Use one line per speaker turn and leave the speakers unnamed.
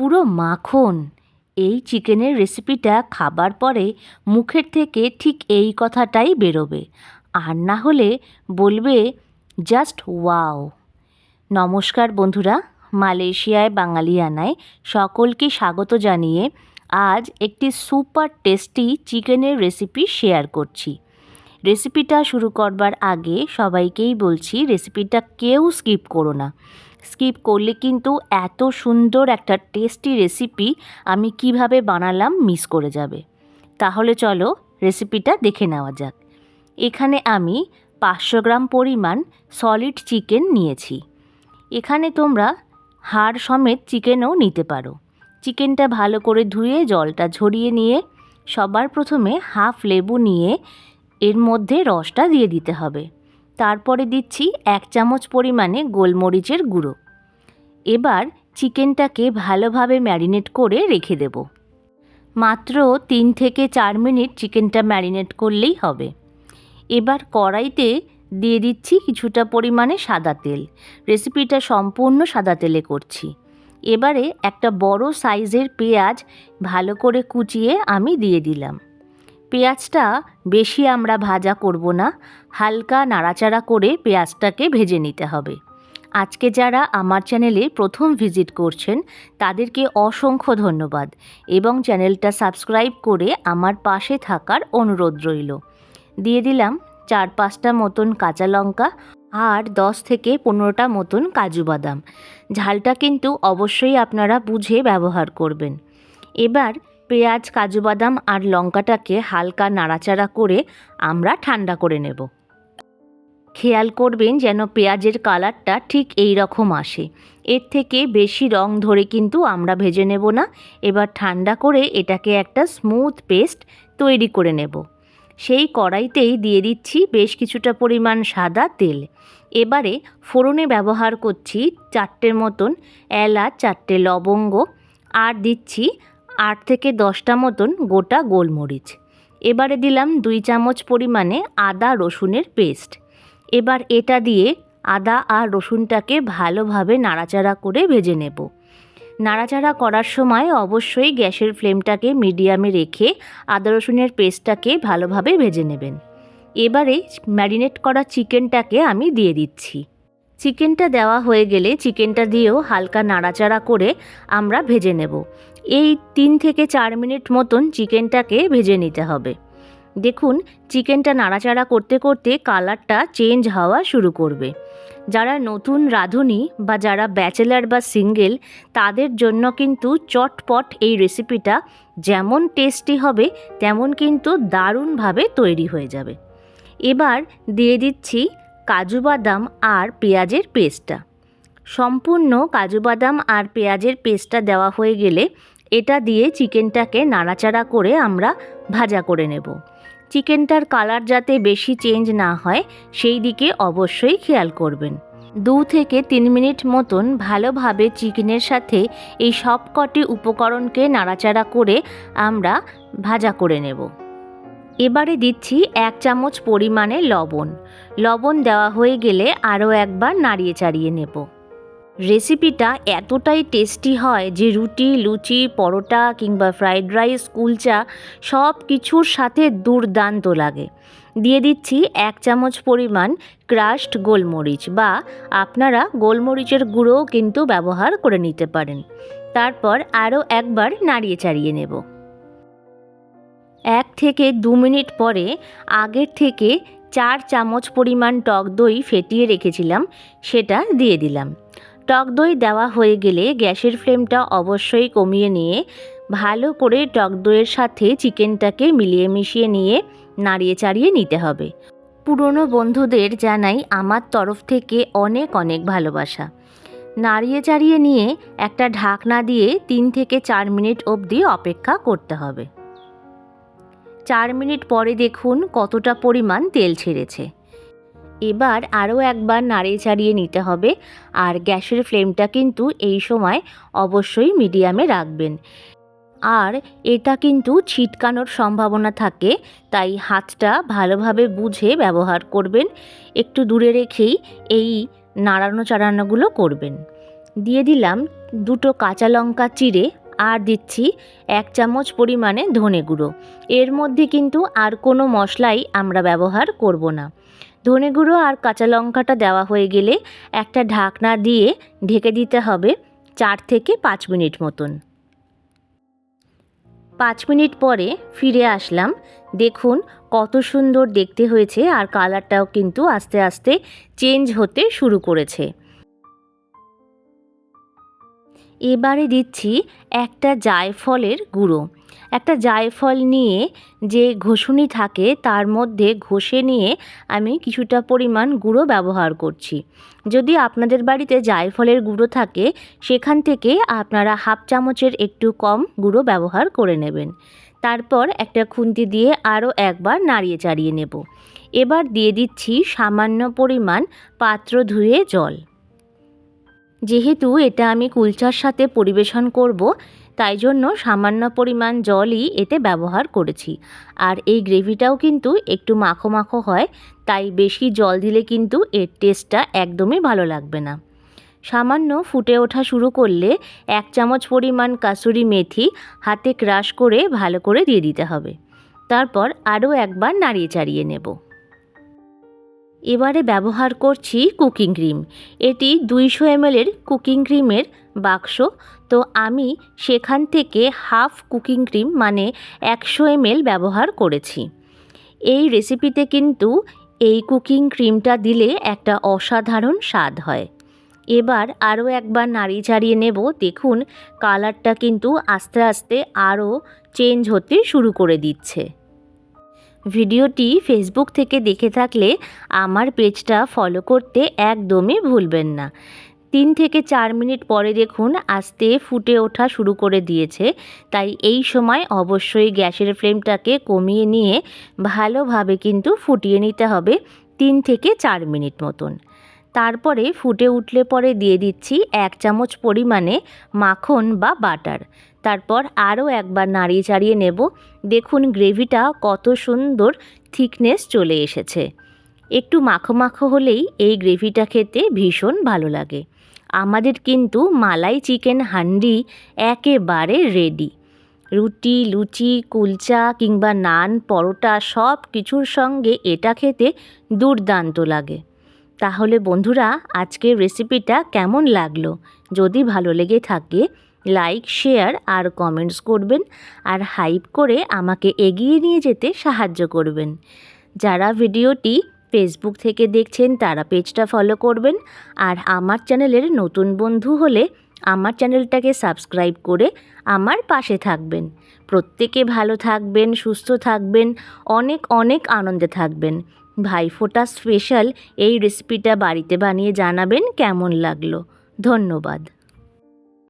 পুরো মাখন। এই চিকেনের রেসিপিটা খাবার পরে মুখের থেকে ঠিক এই কথাটাই বেরোবে। আর না হলে বলবে, জাস্ট ওয়াও। নমস্কার বন্ধুরা, মালয়েশিয়ায় বাঙালিয়ানায় সকলকে স্বাগত জানিয়ে আজ একটি সুপার টেস্টি চিকেনের রেসিপি শেয়ার করছি। রেসিপিটা শুরু করবার আগে সবাইকেই বলছি রেসিপিটা কেউ স্কিপ করো না। স্কিপ করলে কিন্তু এত সুন্দর একটা টেস্টি রেসিপি আমি কীভাবে বানালাম মিস করে যাবে। তাহলে চলো রেসিপিটা দেখে নেওয়া যাক। এখানে আমি পাঁচশো গ্রাম পরিমাণ সলিড চিকেন নিয়েছি। এখানে তোমরা হাড় সমেত চিকেনও নিতে পারো। চিকেনটা ভালো করে ধুয়ে জলটা ঝরিয়ে নিয়ে সবার প্রথমে হাফ লেবু নিয়ে এর মধ্যে রসটা দিয়ে দিতে হবে। তারপরে দিচ্ছি এক চামচ পরিমাণে গোলমরিচের গুঁড়ো। এবার চিকেনটাকে ভালোভাবে ম্যারিনেট করে রেখে দেব। মাত্র তিন থেকে চার মিনিট চিকেনটা ম্যারিনেট করলেই হবে। এবার কড়াইতে দিয়ে দিচ্ছি কিছুটা পরিমাণে সাদা তেল। রেসিপিটা সম্পূর্ণ সাদা তেলে করছি। এবারে একটা বড় সাইজের পেঁয়াজ ভালো করে কুচিয়ে আমি দিয়ে দিলাম। পেঁয়াজটা বেশি আমরা ভাজা করব না, হালকা নাড়াচাড়া করে পেঁয়াজটাকে ভেজে নিতে হবে। আজকে যারা আমার চ্যানেলে প্রথম ভিজিট করছেন, তাদেরকে অসংখ্য ধন্যবাদ এবং চ্যানেলটা সাবস্ক্রাইব করে আমার পাশে থাকার অনুরোধ রইল। দিয়ে দিলাম চার পাঁচটা মতন কাঁচা লঙ্কা আর দশ থেকে পনেরোটা মতন কাজু বাদাম। ঝালটা কিন্তু অবশ্যই আপনারা বুঝে ব্যবহার করবেন। এবার পেঁয়াজ, কাজু বাদাম আর লঙ্কাটাকে হালকা নাড়াচাড়া করে আমরা ঠান্ডা করে নেব। খেয়াল করবেন যেন পেঁয়াজের কালারটা ঠিক এই রকম আসে। এর থেকে বেশি রং ধরে কিন্তু আমরা ভেজে নেব না। এবার ঠান্ডা করে এটাকে একটা স্মুথ পেস্ট তৈরি করে নেব। সেই কড়াইতেই দিয়ে দিচ্ছি বেশ কিছুটা পরিমাণ সাদা তেল। এবারে ফোড়নে ব্যবহার করছি চারটের মতন এলাচ, চারটে লবঙ্গ আর দিচ্ছি আট থেকে দশটা মতন গোটা গোলমরিচ। এবারে দিলাম দুই চামচ পরিমাণে আদা রসুনের পেস্ট। এবার এটা দিয়ে আদা আর রসুনটাকে ভালোভাবে নাড়াচাড়া করে ভেজে নেব। নাড়াচাড়া করার সময় অবশ্যই গ্যাসের ফ্লেমটাকে মিডিয়ামে রেখে আদা রসুনের পেস্টটাকে ভালোভাবে ভেজে নেবেন। এবারে ম্যারিনেট করা চিকেনটাকে আমি দিয়ে দিচ্ছি। চিকেনটা দেওয়া হয়ে গেলে চিকেনটা দিয়েও হালকা নাড়াচাড়া করে আমরা ভেজে নেব। এই তিন থেকে চার মিনিট মতন চিকেনটাকে ভেজে নিতে হবে। দেখুন, চিকেনটা নাড়াচাড়া করতে করতে কালারটা চেঞ্জ হওয়া শুরু করবে। যারা নতুন রাঁধুনি বা যারা ব্যাচেলার বা সিঙ্গেল, তাদের জন্য কিন্তু চটপট এই রেসিপিটা যেমন টেস্টি হবে, তেমন কিন্তু দারুণভাবে তৈরি হয়ে যাবে। এবার দিয়ে দিচ্ছি কাজু বাদাম আর পেঁয়াজের পেস্টটা। সম্পূর্ণ কাজু বাদাম আর পেঁয়াজের পেস্টটা দেওয়া হয়ে গেলে এটা দিয়ে চিকেনটাকে নাড়াচাড়া করে আমরা ভাজা করে নেব। চিকেনটার কালার যাতে বেশি চেঞ্জ না হয়, সেই দিকে অবশ্যই খেয়াল করবেন। দু থেকে তিন মিনিট মতন ভালোভাবে চিকেনের সাথে এই সব কটি উপকরণকে নাড়াচাড়া করে আমরা ভাজা করে নেব। এবারে দিচ্ছি এক চামচ পরিমাণে লবণ। লবণ দেওয়া হয়ে গেলে আরও একবার নাড়িয়ে চাড়িয়ে নেব। রেসিপিটা এতটাই টেস্টি হয় যে রুটি, লুচি, পরোটা কিংবা ফ্রাইড রাইস, কুলচা সব কিছুর সাথে দুর্দান্ত লাগে। দিয়ে দিচ্ছি এক চামচ পরিমাণ ক্রাশড গোলমরিচ বা আপনারা গোলমরিচের গুঁড়োও কিন্তু ব্যবহার করে নিতে পারেন। তারপর আরও একবার নাড়িয়ে চাড়িয়ে নেব। এক থেকে দু মিনিট পরে আগের থেকে চার চামচ পরিমাণ টক দই ফেটিয়ে রেখেছিলাম, সেটা দিয়ে দিলাম। টক দই দেওয়া হয়ে গেলে গ্যাসের ফ্লেমটা অবশ্যই কমিয়ে নিয়ে ভালো করে টক দইয়ের সাথে চিকেনটাকে মিলিয়ে মিশিয়ে নিয়ে নাড়িয়ে চাড়িয়ে নিতে হবে। পুরনো বন্ধুদের জানাই আমার তরফ থেকে অনেক অনেক ভালোবাসা। নাড়িয়ে চাড়িয়ে নিয়ে একটা ঢাকনা দিয়ে তিন থেকে চার মিনিট অবধি অপেক্ষা করতে হবে। চার মিনিট পরে দেখুন কতটা পরিমাণ তেল ছেড়েছে। এবার আরও একবার নাড়িয়ে চাড়িয়ে নিতে হবে আর গ্যাসের ফ্লেমটা কিন্তু এই সময় অবশ্যই মিডিয়ামে রাখবেন। আর এটা কিন্তু ছিটকানোর সম্ভাবনা থাকে, তাই হাতটা ভালোভাবে বুঝে ব্যবহার করবেন। একটু দূরে রেখেই এই নাড়ানো চাড়ানোগুলো করবেন। দিয়ে দিলাম দুটো কাঁচা লঙ্কা চিড়ে আর দিচ্ছি এক চামচ পরিমাণে ধনে গুঁড়ো। এর মধ্যে কিন্তু আর কোনো মশলাই আমরা ব্যবহার করব না। ধনে গুঁড়ো আর কাঁচা লঙ্কাটা দেওয়া হয়ে গেলে একটা ঢাকনা দিয়ে ঢেকে দিতে হবে চার থেকে পাঁচ মিনিট মতন। পাঁচ মিনিট পরে ফিরে আসলাম। দেখুন কত সুন্দর দেখতে হয়েছে আর কালারটাও কিন্তু আস্তে আস্তে চেঞ্জ হতে শুরু করেছে। এবারে দিচ্ছি একটা জায়ফলের গুঁড়ো। একটা জায়ফল নিয়ে যে ঘষুনি থাকে, তার মধ্যে ঘষে নিয়ে আমি কিছুটা পরিমাণ গুঁড়ো ব্যবহার করছি। যদি আপনাদের বাড়িতে জায়ফলের গুঁড়ো থাকে, সেখান থেকে আপনারা হাফ চামচের একটু কম গুঁড়ো ব্যবহার করে নেবেন। তারপর একটা খুন্তি দিয়ে আরও একবার নাড়িয়ে চাড়িয়ে নেব। এবার দিয়ে দিচ্ছি সামান্য পরিমাণ পাত্র ধুয়ে জল। যেহেতু এটা আমি কুলচার সাথে পরিবেশন করব, তাই জন্য সামান্য পরিমাণ জলই এতে ব্যবহার করেছি। আর এই গ্রেভিটাও কিন্তু একটু মাখো মাখো হয়, তাই বেশি জল দিলে কিন্তু এর টেস্টটা একদমই ভালো লাগবে না। সামান্য ফুটে ওঠা শুরু করলে এক চামচ পরিমাণ কাসুরি মেথি হাতে ক্রাশ করে ভালো করে দিয়ে দিতে হবে। তারপর আরও একবার নাড়িয়ে চাড়িয়ে নেব। এবারে ব্যবহার করছি কুকিং ক্রিম। এটি দুইশো এমএলের কুকিং ক্রিমের বাক্স। তো আমি সেখান থেকে হাফ কুকিং ক্রিম মানে একশো এমএল ব্যবহার করেছি। এই রেসিপিতে কিন্তু এই কুকিং ক্রিমটা দিলে একটা অসাধারণ স্বাদ হয়। এবার আরও একবার নাড়ি চাড়িয়ে নেব। দেখুন, কালারটা কিন্তু আস্তে আস্তে আরও চেঞ্জ হতে শুরু করে দিচ্ছে। ভিডিওটি ফেসবুক থেকে দেখে থাকলে আমার পেজটা ফলো করতে একদমই ভুলবেন না। তিন থেকে চার মিনিট পরে দেখুন আস্তে ফুটে ওঠা শুরু করে দিয়েছে। তাই এই সময় অবশ্যই গ্যাসের ফ্লেমটাকে কমিয়ে নিয়ে ভালোভাবে কিন্তু ফুটিয়ে নিতে হবে তিন থেকে চার মিনিট মতন। তারপরে ফুটে উঠলে পরে দিয়ে দিচ্ছি এক চামচ পরিমাণে মাখন বা বাটার। তারপর আরও একবার নাড়িয়ে চাড়িয়ে নেব। দেখুন গ্রেভিটা কত সুন্দর থিকনেস চলে এসেছে। একটু মাখো মাখো হলেই এই গ্রেভিটা খেতে ভীষণ ভালো লাগে। আমাদের কিন্তু মালাই চিকেন হান্ডি একেবারে রেডি। রুটি, লুচি, কুলচা কিংবা নান, পরোটা সব কিছুর সঙ্গে এটা খেতে দুর্দান্ত লাগে। তাহলে বন্ধুরা, আজকের রেসিপিটা কেমন লাগল? যদি ভালো লেগে থাকে লাইক শেয়ার আর কমেন্টস করবেন আর হাইপ করে আমাকে এগিয়ে নিয়ে যেতে সাহায্য করবেন। যারা ভিডিওটি ফেসবুক থেকে দেখছেন, তারা পেজটা ফলো করবেন আর আমার চ্যানেলের নতুন বন্ধু হলে আমার চ্যানেলটাকে সাবস্ক্রাইব করে আমার পাশে থাকবেন। প্রত্যেকে ভালো থাকবেন, সুস্থ থাকবেন, অনেক অনেক আনন্দে থাকবেন। ভাইফোঁটা স্পেশাল এই রেসিপিটা বাড়িতে বানিয়ে জানাবেন কেমন লাগল? ধন্যবাদ।